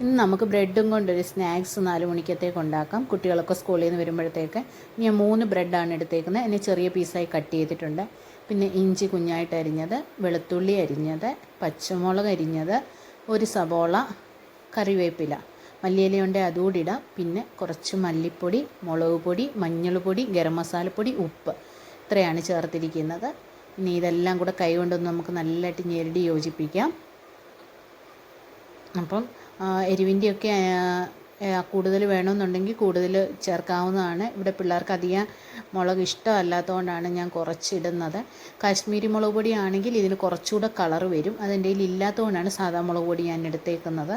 ഇന്ന് നമുക്ക് ബ്രെഡും കൊണ്ടൊരു സ്നാക്സ് നാല് മണിക്കത്തേക്ക് ഉണ്ടാക്കാം. കുട്ടികളൊക്കെ സ്കൂളിൽ നിന്ന് വരുമ്പോഴത്തേക്ക് ഞാൻ മൂന്ന് ബ്രെഡാണ് എടുത്തേക്കുന്നത്. എന്നെ ചെറിയ പീസായി കട്ട് ചെയ്തിട്ടുണ്ട്. പിന്നെ ഇഞ്ചി കുഞ്ഞായിട്ട് അരിഞ്ഞത് വെളുത്തുള്ളി അരിഞ്ഞത് പച്ചമുളക് അരിഞ്ഞത് ഒരു സവോള കറിവേപ്പില. മല്ലിയിലയുണ്ട് അതുകൂടി ഇടാം. പിന്നെ കുറച്ച് മല്ലിപ്പൊടി മുളക് പൊടി മഞ്ഞൾപ്പൊടി ഗരം മസാലപ്പൊടി ഉപ്പ്. ഇത്രയാണ് ചേർത്തിരിക്കുന്നത്. ഇനി ഇതെല്ലാം കൂടെ കൈ കൊണ്ടൊന്ന് നമുക്ക് നല്ലതായിട്ട് ഞെരടി യോജിപ്പിക്കാം. അപ്പം എരിവിന്റെയൊക്കെ കൂടുതൽ വേണമെന്നുണ്ടെങ്കിൽ കൂടുതൽ ചേർക്കാവുന്നതാണ്. ഇവിടെ പിള്ളേർക്ക് അധികം മുളക് ഇഷ്ടമല്ലാത്തതുകൊണ്ടാണ് ഞാൻ കുറച്ചിടുന്നത്. കാശ്മീരി മുളക് പൊടി ആണെങ്കിൽ ഇതിന് കുറച്ചുകൂടെ കളർ വരും. അതിന്റെ ഇല്ലാത്തതുകൊണ്ടാണ് സാധാ മുളക് പൊടി ഞാൻ എടുത്തേക്കുന്നത്.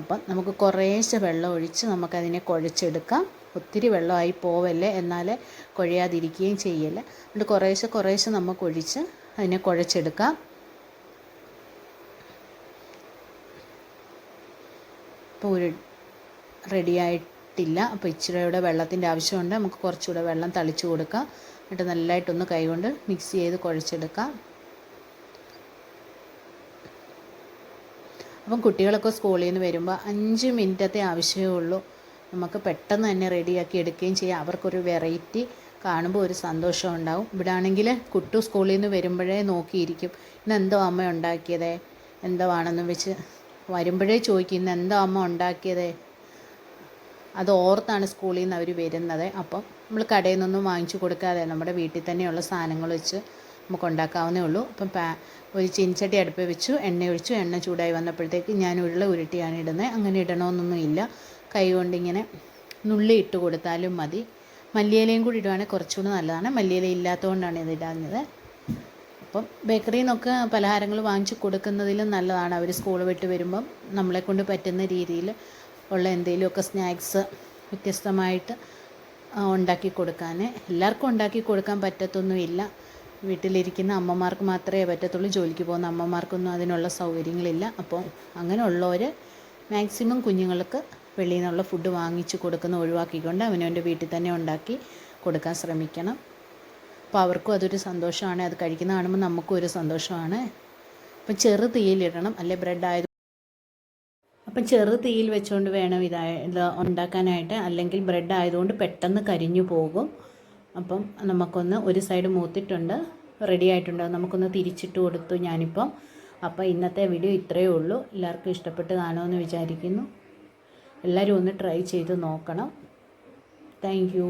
അപ്പം നമുക്ക് കുറേശ്ശെ വെള്ളം ഒഴിച്ച് നമുക്കതിനെ കുഴച്ചെടുക്കാം. ഒത്തിരി വെള്ളമായി പോവല്ലേ? എന്നാൽ കുഴയാതിരിക്കുകയും ചെയ്യല്ലേ? അതുകൊണ്ട് കുറേശ്ശെ കുറേശ്ശെ നമുക്ക് ഒഴിച്ച് അതിനെ കുഴച്ചെടുക്കാം. ഒരു റെഡിയായിട്ടില്ല. അപ്പോൾ ഇച്ചിരി കൂടെ വെള്ളത്തിന്റെ ആവശ്യമുണ്ട്. നമുക്ക് കുറച്ചുകൂടെ വെള്ളം തളിച്ചു കൊടുക്കാം. എന്നിട്ട് നല്ലതായിട്ടൊന്ന് കൈകൊണ്ട് മിക്സ് ചെയ്ത് കുഴച്ചെടുക്കാം. അപ്പം കുട്ടികളൊക്കെ സ്കൂളിൽ നിന്ന് വരുമ്പോൾ അഞ്ച് മിനിറ്റത്തെ ആവശ്യമേ ഉള്ളൂ. നമുക്ക് പെട്ടെന്ന് തന്നെ റെഡിയാക്കി എടുക്കുകയും ചെയ്യാം. അവർക്കൊരു വെറൈറ്റി കാണുമ്പോൾ ഒരു സന്തോഷം ഉണ്ടാവും. ഇവിടെ ആണെങ്കിൽ കുട്ടു സ്കൂളിൽ നിന്ന് വരുമ്പോഴേ നോക്കിയിരിക്കും. ഇന്ന് എന്തോ അമ്മ ഉണ്ടാക്കിയതേ? എന്തോ ആണെന്ന് വെച്ച് വരുമ്പോഴേ ചോദിക്കും എന്താ എന്തോ അമ്മ ഉണ്ടാക്കിയത്? അത് ഓർത്താണ് സ്കൂളിൽ നിന്ന് അവർ വരുന്നത്. അപ്പം നമ്മൾ കടയിൽ നിന്നൊന്നും വാങ്ങിച്ചു കൊടുക്കാതെ നമ്മുടെ വീട്ടിൽ തന്നെയുള്ള സാധനങ്ങൾ വെച്ച് നമുക്ക് ഉണ്ടാക്കാവുന്നേ ഉള്ളൂ. അപ്പം പാ ഒരു ചീനിച്ചട്ടി അടുപ്പ് വെച്ചു എണ്ണ ഒഴിച്ചു എണ്ണ ചൂടായി വന്നപ്പോഴത്തേക്ക് ഞാൻ ഉരുള ഉരുട്ടിയാണ് ഇടുന്നത്. അങ്ങനെ ഇടണമെന്നൊന്നും ഇല്ല. കൈ കൊണ്ടിങ്ങനെ നുള്ളി ഇട്ട് കൊടുത്താലും മതി. മല്ലിയിലയും കൂടി ഇടുവാണെങ്കിൽ കുറച്ചുകൂടി നല്ലതാണ്. മല്ലിയില ഇല്ലാത്തതുകൊണ്ടാണ് ഇത് ഇടാഞ്ഞത്. അപ്പം ബേക്കറിയിൽ നിന്നൊക്കെ പലഹാരങ്ങൾ വാങ്ങിച്ചു കൊടുക്കുന്നതിലും നല്ലതാണ്. അവർ സ്കൂൾ വിട്ട് വരുമ്പം നമ്മളെ കൊണ്ട് പറ്റുന്ന രീതിയിൽ ഉള്ള എന്തെങ്കിലുമൊക്കെ സ്നാക്സ് വ്യത്യസ്തമായിട്ട് ഉണ്ടാക്കി കൊടുക്കാൻ എല്ലാവർക്കും ഉണ്ടാക്കി കൊടുക്കാൻ പറ്റത്തൊന്നുമില്ല. വീട്ടിലിരിക്കുന്ന അമ്മമാർക്ക് മാത്രമേ പറ്റത്തുള്ളൂ. ജോലിക്ക് പോകുന്ന അമ്മമാർക്കൊന്നും അതിനുള്ള സൗകര്യങ്ങളില്ല. അപ്പോൾ അങ്ങനെയുള്ളവർ മാക്സിമം കുഞ്ഞുങ്ങൾക്ക് വെളിയിൽ നിന്നുള്ള ഫുഡ് വാങ്ങിച്ച് കൊടുക്കുന്ന ഒഴിവാക്കിക്കൊണ്ട് അവനവന്റെ വീട്ടിൽ തന്നെ ഉണ്ടാക്കി കൊടുക്കാൻ ശ്രമിക്കണം. അപ്പോൾ അവർക്കും അതൊരു സന്തോഷമാണ് അത് കഴിക്കുന്ന കാണുമ്പോൾ നമുക്കും ഒരു സന്തോഷമാണ്. അപ്പം ചെറു തീയിലിടണം അല്ലെ ബ്രെഡ് ആയത് അപ്പം ചെറു തീയിൽ വെച്ചുകൊണ്ട് വേണം ഇതായ ഇത് ഉണ്ടാക്കാനായിട്ട്. അല്ലെങ്കിൽ ബ്രെഡ് ആയതുകൊണ്ട് പെട്ടെന്ന് കരിഞ്ഞു പോകും. അപ്പം നമുക്കൊന്ന് ഒരു സൈഡ് മൂത്തിട്ടുണ്ട് റെഡി ആയിട്ടുണ്ട്. നമുക്കൊന്ന് തിരിച്ചിട്ട് കൊടുത്തു ഞാനിപ്പം. അപ്പോൾ ഇന്നത്തെ വീഡിയോ ഇത്രയേ ഉള്ളൂ. എല്ലാവർക്കും ഇഷ്ടപ്പെട്ട് കാണുമെന്ന് വിചാരിക്കുന്നു. എല്ലാവരും ഒന്ന് ട്രൈ ചെയ്ത് നോക്കണം. താങ്ക്